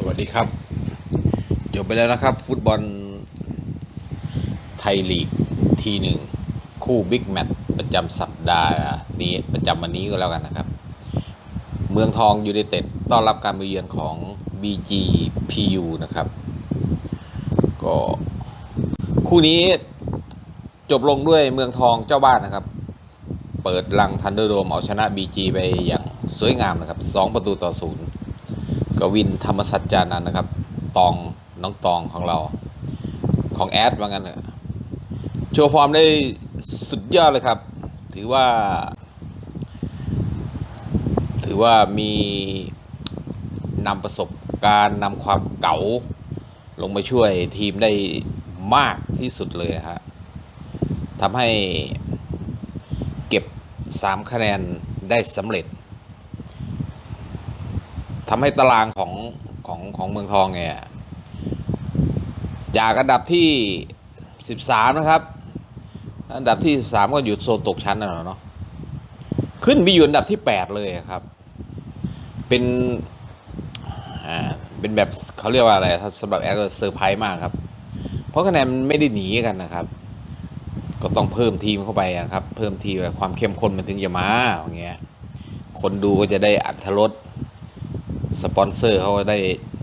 สวัสดีครับ จบไปแล้วนะครับ ฟุตบอลไทยลีกทีหนึ่งคู่บิ๊กแมตช์ประจำสัปดาห์นี้ประจำวันนี้ก็แล้วกันนะครับ เมืองทองยูไนเต็ดต้อนรับการมาเยือนของ BGPU นะครับ ก็คู่นี้จบลงด้วยเมืองทองเจ้าบ้านนะครับ เปิดลังทันเดอร์โดมเอาชนะ BG ไปอย่างสวยงามนะครับ 2 ประตูต่อศูนย์ กวินธรรมสัจจานันนะครับ ตองน้องตองของเรา ของแอดว่างั้นโชว์ฟอร์มได้สุดยอดเลยครับ ถือว่า ถือว่ามีนำประสบการณ์นำความเก๋า ลงมาช่วยทีมได้มากที่สุดเลยฮะทำให้เก็บ 3 คะแนนได้สำเร็จ ทำให้ตารางของของของเมืองทองเนี่ยจากอันดับที่ 13 นะครับ อันดับที่ 13 ก็อยู่โซนตกชั้นนะเนาะขึ้นไปอยู่อันดับที่ 8 เลยครับ เป็นอ่าเป็นแบบเขาเรียกว่าอะไรครับสำหรับแอร์เซอร์ไพรส์มากครับ เพราะคะแนนไม่ได้หนีกันนะครับ ก็ต้องเพิ่มทีมเข้าไปอะครับ เพิ่มทีมความเข้มข้นมันถึงจะมาอย่างเงี้ยคนดูก็จะได้อัธรส สปอนเซอร์เขาก็ได้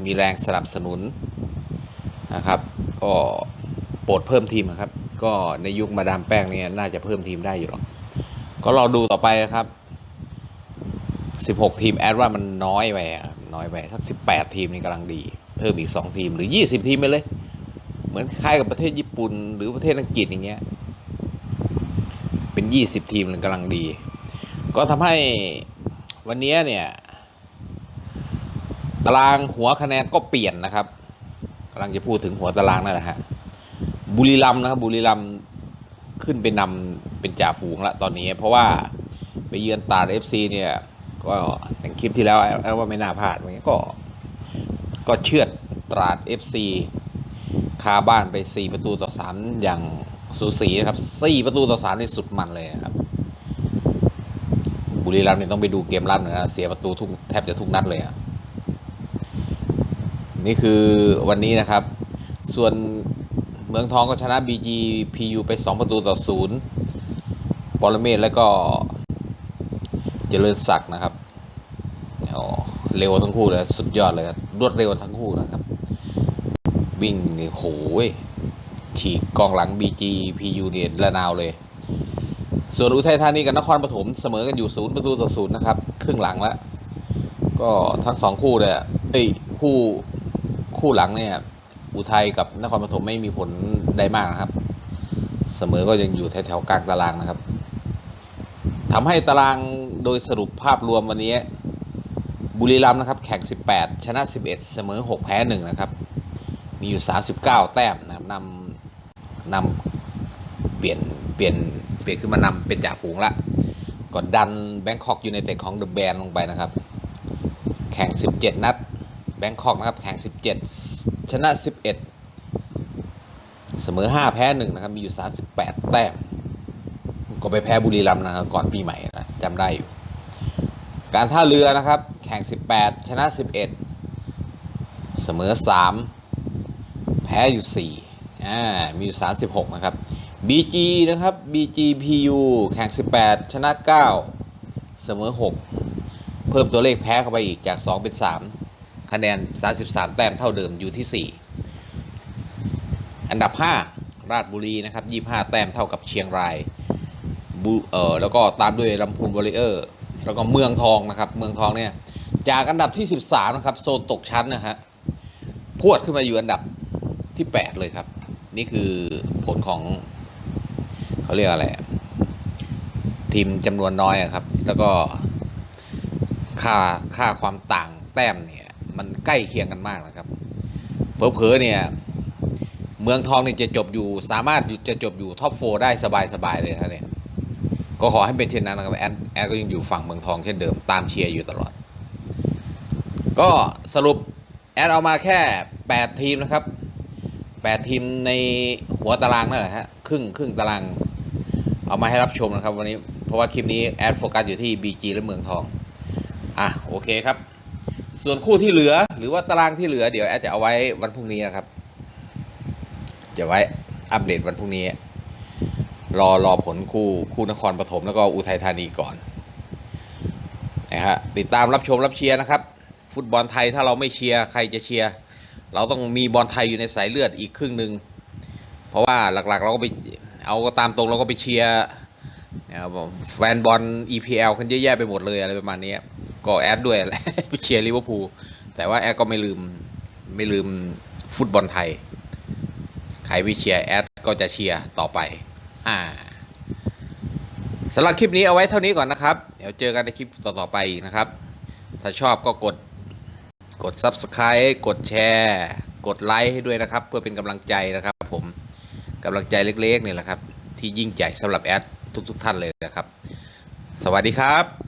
มีแรงสนับสนุนนะครับ ก็โปรดเพิ่มทีมครับ ก็ในยุคมาดามแป้งเนี่ยน่าจะเพิ่มทีมได้อยู่หรอกก็รอดูต่อไปนะครับ 16 ทีมแอดว่ามันน้อยไปน้อยไปสัก 18 ทีมนี่กำลังดี เพิ่มอีก 2 ทีมหรือ 20 ทีมไปเลย เหมือนคล้ายกับประเทศญี่ปุ่น หรือประเทศอังกฤษอย่างเงี้ยเป็น 20 ทีมเลยกำลังดี ก็ทำให้วันนี้เนี่ย ตารางหัวคะแนนก็เปลี่ยนนะครับกำลังจะพูดถึงหัวตารางนั่นแหละฮะบุรีรัมนะครับบุรีรัมขึ้นไปนำเป็นจ่าฝูงละตอนนี้ เพราะว่าไปเยือนตราดเอฟซีเนี่ยก็อย่างคลิปที่แล้วแอบว่าไม่น่าพลาดอย่างเงี้ยก็ก็เชือดตราดเอฟซีคาบ้านไป 4 ประตูต่อ 3 อย่างสูสีนะครับ 4 ประตูต่อ3ในสุดมันเลยนะครับ บุรีรัมย์เนี่ยต้องไปดูเกมรับนะเสียประตูทุกแทบจะทุกนัดเลยอะ นี่คือวันนี้นะครับ ส่วนเมืองทองก็ชนะ BGPU ไป 2 ประตูต่อศูนย์ปรเมศแล้วก็เจริญศักดิ์นะครับอ๋อเร็วทั้งคู่เลยสุดยอดเลยครับรวดเร็วทั้งคู่นะครับ วิ่งนี่โหยฉีกกองหลัง BGPU เนี่ยระนาวเลย ส่วนอุทัยธานีกับนครปฐมเสมอกันอยู่ศูนย์ประตูต่อศูนย์นะครับ ครึ่งหลังแล้ว ก็ทั้งสองคู่เลยอะเอ้ยคู่ คู่หลังเนี่ย อุทัยกับนครปฐมไม่มีผลใดมากนะครับ เสมอก็ยังอยู่แถวๆกลางตารางนะครับทำให้ตารางโดยสรุปภาพรวมวันนี้ บุรีรัมย์นะครับ แข่ง 18 ชนะ 11 เสมอ 6 แพ้ 1 นะครับ มีอยู่ 39 แต้มนะครับนำนำเปลี่ยนเปลี่ยนเปลี่ยนขึ้นมานำเป็นจ่าฝูงละก็ดันแบงคอกยูไนเต็ดของเดอะแบนลงไปนะครับ แข่ง 17 นัด แบงคอกนะครับ แข่ง 17 ชนะ 11 เสมอ 5 แพ้ 1 นะครับ มีอยู่ 38 แต้ม ก็ไปแพ้บุรีรัมย์นะครับก่อนปีใหม่นะจำได้อยู่ การท่าเรือนะครับ แข่ง 18 ชนะ 11 เสมอ 3 แพ้อยู่ 4 อ่า มีอยู่ 36 นะครับ BG นะครับ BGPU แข่ง 18 ชนะ 9 เสมอ 6 เพิ่มตัวเลขแพ้เข้าไปอีกจาก 2 เป็น 3 คะแนน 33 แต้มเท่าเดิมอยู่ที่ 4 อันดับ 5 ราชบุรีนะครับ 25 แต้มเท่ากับเชียงรายบูเออแล้วก็ตามด้วยลำพูนวอริเออร์ แล้วก็เมืองทองนะครับ เมืองทองเนี่ย จากอันดับที่ 13 นะครับ โซนตกชั้นนะฮะพวดขึ้นมาอยู่อันดับที่ 8 เลยครับ นี่คือผลของเขาเรียกอะไร ทีมจำนวนน้อยอะครับ แล้วก็ค่าค่าความต่างแต้มเนี่ย มันใกล้เคียงกันมากนะครับเผลอๆเนี่ยเมืองทองเนี่ยจะจบอยู่สามารถจะจบอยู่ท็อปโฟได้สบายๆเลยนะเนี่ยก็ขอให้เป็นเช่นนั้นนะครับแอนแอนก็ยังอยู่ฝั่งเมืองทองเช่นเดิมตามเชียร์อยู่ตลอด ก็สรุปแอนเอามาแค่ 8 ทีมนะครับ 8 ทีมในหัวตารางนั่นแหละฮะครึ่งครึ่งตาราง เอามาให้รับชมนะครับวันนี้เพราะว่าคลิปนี้แอดโฟกัสอยู่ที่ BG และเมืองทอง อะโอเคครับ ส่วนคู่ที่เหลือ หรือว่าตารางที่เหลือเดี๋ยวแอดจะเอาไว้วันพรุ่งนี้นะครับ จะไว้อัปเดตวันพรุ่งนี้ รอรอผลคู่คู่นครปฐมแล้วก็อุทัยธานีก่อนนะฮะติดตามรับชมรับเชียร์นะครับ ฟุตบอลไทยถ้าเราไม่เชียร์ใครจะเชียร์เราต้องมีบอลไทยอยู่ในสายเลือดอีกครึ่งหนึ่งเพราะว่าหลักๆ เราก็ไปเอาตามตรงเราก็ไปเชียร์แฟนบอล EPL กันเยอะแยะไปหมดเลยอะไรประมาณนี้ ก็แอดด้วยแหละเชียร์ลิเวอร์พูลแต่ว่าแอดก็ไม่ลืมไม่ลืมฟุตบอลไทย ใครไปเชียร์แอดก็จะเชียร์ต่อไป อ่าสำหรับคลิปนี้เอาไว้เท่านี้ก่อนนะครับ เดี๋ยวเจอกันในคลิปต่อๆไปนะครับ ถ้าชอบก็กดกด Subscribe กดแชร์ กดไลค์ให้ด้วยนะครับ เพื่อเป็นกำลังใจนะครับผมกำลังใจเล็กๆนี่แหละครับ ที่ยิ่งใหญ่สำหรับแอดทุกๆท่านเลยนะครับ สวัสดีครับ